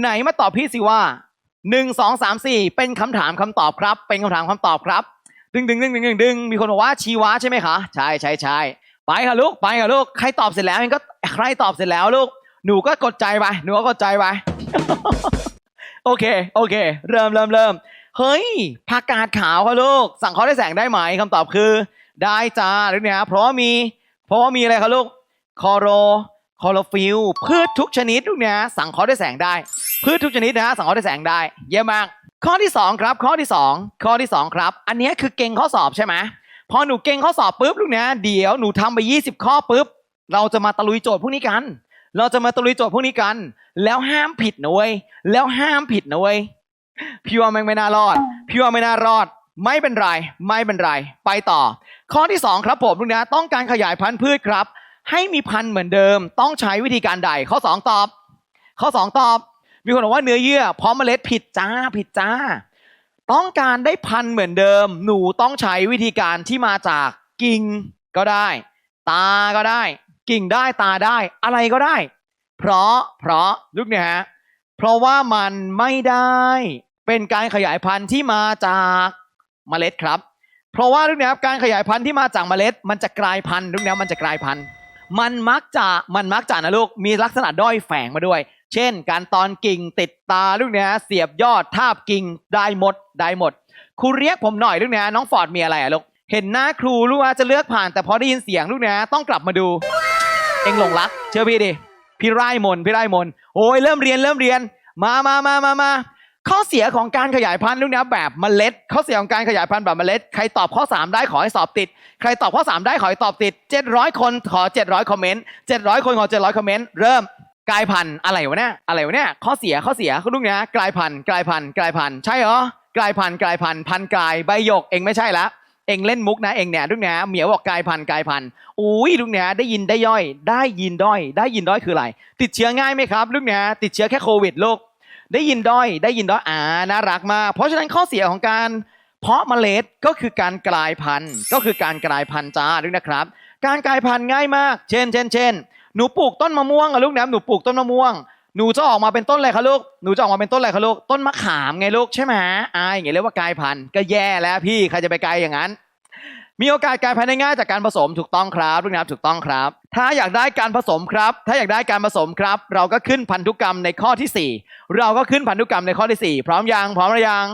ไหนมาตอบพี่สิว่าหนึ่งสองสามสี่เป็นคำถามคำตอบครับ เป็นคำถามคำตอบครับ ดึงดึงดึงดึงดึงดึงมีคนบอกว่าชีวะใช่ไหมคะ ใช่ใช่ใช่ไปค่ะลูกไปค่ะลูกใครตอบเสร็จแล้วเองก็ใครตอบเสร็จแล้วลูก หนูก็กดใจไปหนูก็กดใจไปโอเคโอเค เริ่มเริ่มเริ่มเฮ้ยผักกาดขาวค่ะลูก สั่งเขาได้แสงได้ไหมคำตอบคือ ได้จ้าหรือเนี่ยเพราะว่ามี เพราะว่ามีอะไรคะลูกคอโร คอโรฟิลพืชทุกชนิดลูกเนี่ยสังเคราะห์ด้วยแสงได้ พืชทุกชนิดนะฮะสังเคราะห์ด้วยแสงได้ เยี่ยมมาก ข้อที่สองครับ ข้อที่สองข้อที่สองครับ อันนี้คือเก่งข้อสอบใช่ไหมพอหนูเก่งข้อสอบปุ๊บลูกเนี่ยเดี๋ยวหนูทำไป 20 ข้อปุ๊บ เราจะมาตะลุยโจทย์พวกนี้กัน เราจะมาตะลุยโจทย์พวกนี้กัน แล้วห้ามผิดนะเว้ยแล้วห้ามผิดนะเว้ยพี่ว่าแม่ไม่น่ารอดพี่ว่าไม่น่ารอด ไม่เป็นไร ไม่เป็นไร ไปต่อ ข้อที่สองครับผมลูกนะต้องการขยายพันธุ์พืชครับ ให้มีพันเหมือนเดิม ต้องใช้วิธีการใด ข้อสองตอบ ข้อสองตอบ มีคนบอกว่าเนื้อเยื่อพร้อมเมล็ดผิดจ้าผิดจ้า ต้องการได้พันเหมือนเดิม หนูต้องใช้วิธีการที่มาจากกิ่งก็ได้ ตาก็ได้ กิ่งได้ตาได้ อะไรก็ได้ เพราะเพราะลูกเนี่ยฮะเพราะว่ามันไม่ได้ เป็นการขยายพันธุ์ที่มาจากเมล็ดครับ เพราะว่าลูกเนี่ยครับการขยายพันธุ์ที่มาจากเมล็ด มันจะกลายพันธุ์ลูกเนี่ยมันจะกลายพันธุ์ มันมักจะมันมักจะนะลูกมีลักษณะด้อยแฝงมาด้วย เช่น การตอนกิ่งติดตาลูกเนี่ยเสียบยอดทาบกิ่งได้หมดได้หมดครูเรียกผมหน่อยลูกเนี่ยน้องฟอร์ดมีอะไรอะลูกเห็นหน้าครูลูกว่าจะเลือกผ่าน แต่พอได้ยินเสียงลูกเนี่ยต้องกลับมาดู เอ็งหลงรัก เชื่อพี่ดิพี่ไร่มนพี่ไร่มนโอ้ยเริ่มเรียนเริ่มเรียน มามามามามา ข้อเสียของการขยายพันธุ์ลูกนี่ยแบบเมล็ด ข้อเสียของการขยายพันธุ์แบบเมล็ด ใครตอบข้อ 3 ได้ขอให้สอบติด ใครตอบข้อ 3 ได้ขอให้ตอบติด 700 คนขอ 700 คอมเมนต์ 700 คนขอ 700 คอมเมนต์ เริ่มกลายพันธุ์อะไรวะเนี่ย อะไรวะเนี่ย ข้อเสีย ข้อเสียลูกนี่ยกลายพันธุ์ กลายพันธุ์ กลายพันธุ์ ใช่เหรอ กลายพันธุ์ กลายพันธุ์ พันธุ์กลาย ใบหยก เองไม่ใช่ละเองเล่นมุกนะเองเนี่ยลูกเนี่ยเหมียวบอกกลายพันธุ์กลายพันธุ์อุ้ยลูกเนี่ยได้ยินได้ย่อย ได้ยินด้อย ได้ยินด้อยคืออะไร ติดเชื้อง่ายไหมครับลูกเนี่ยติดเชื้อแค่โควิดลูก ได้ยินด้อยได้ยินด้อยอ่าน่ารักมากเพราะฉะนั้นข้อเสียของการเพาะเมล็ดก็คือการกลายพันธุ์ ก็คือการกลายพันธุ์จ้าด้วยนะครับ การกลายพันธุ์ง่ายมาก เช่นเช่นเช่นหนูปลูกต้นมะม่วงอะลูกนะหนูปลูกต้นมะม่วงหนูจะออกมาเป็นต้นอะไรคะลูก หนูจะออกมาเป็นต้นอะไรคะลูก ต้นมะขามไงลูกใช่ไหมอ่าอย่างเงี้ยเรียกว่ากลายพันธุ์ก็แย่แล้วพี่ใครจะไปไกลอย่างนั้น มีโอกาสกลายพันธุ์ได้ง่ายจากการผสมถูกต้องครับลูกนะครับถูกต้องครับ ถ้าอยากได้การผสมครับ ถ้าอยากได้การผสมครับ เราก็ขึ้นพันธุกรรมในข้อที่สี่เราก็ขึ้นพันธุกรรมในข้อที่สี่พร้อมยังพร้อมหรือยัง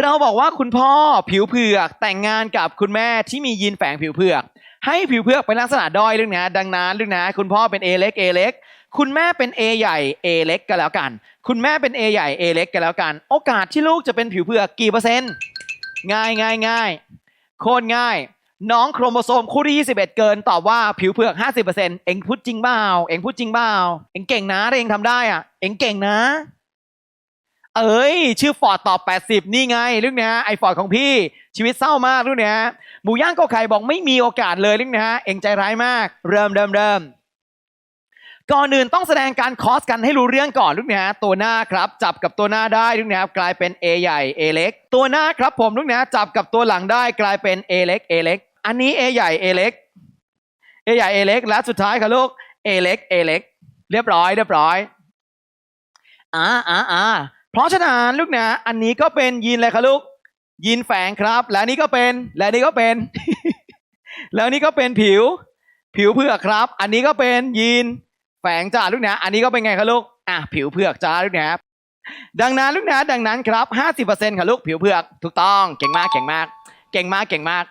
เราบอกว่าคุณพ่อผิวเผือกแต่งงานกับคุณแม่ที่มียีนแฝงผิวเผือก ให้ผิวเผือกเป็นลักษณะด้อยเรื่องนะดังนั้นเรื่องนะคุณพ่อเป็น A เล็ก A เล็กคุณแม่เป็น A ใหญ่ A เล็กก็แล้วกัน คุณแม่เป็น A ใหญ่ A เล็กก็แล้วกัน โอกาสที่ลูกจะเป็นผิวเผือกกี่เปอร์เซ็นต์ ง่ายง่ายง่าย โคตรง่าย น้องโครโมโซมคู่ที่ 21 เกินตอบว่าผิวเผือก 50%เอ็งพูดจริงเปล่าเอ็งพูดจริงเปล่าเอ็งเก่งนะถ้าเอ็งทำได้อะเอ็งเก่งนะ เอ้ย ชื่อฟอร์ดตอบ 80 นี่ไงเรื่องเนี้ยไอฟอร์ดของพี่ชีวิตเศร้ามากเรื่องเนี้ยหมูย่างก็ไข่บอกไม่มีโอกาสเลยเรื่องเนี้ยเอ็งใจร้ายมาก เริ่มเริ่มเริ่ม ก่อนอื่นต้องแสดงการคอสกันให้รู้เรื่องก่อนลูกเนี้ยตัวหน้าครับ จับกับตัวหน้าได้ลูกเนี้ยกลายเป็น A ใหญ่ A เล็ก ตัวหน้าครับผมลูกเนี้ยจับกับตัวหลังได้กลายเป็น A เล็ก A เล็ก อันนี้ A ใหญ่ A เล็ก A ใหญ่ A เล็กและสุดท้ายค่ะลูก A เล็ก A เล็ก เรียบร้อย เรียบร้อยอ่าอ่าอ่าเพราะฉะนั้นลูกนะอันนี้ก็เป็นยีนอะไรคะลูกยีนแฝงครับ และนี่ก็เป็นและนี่ก็เป็น แล้วนี่ก็เป็นผิว ผิวเผือกครับ อันนี้ก็เป็นยีน แฝงจ้าลูกนะอันนี้ก็เป็นไงคะลูกอะผิวเผือกจ้าลูกนะดังนั้นลูกนะดังนั้นครับห้าสิบเปอร์เซ็นต์ค่ะลูกผิวเผือกถูกต้องเก่งมากเก่งมาก เก่งมากเก่งมาก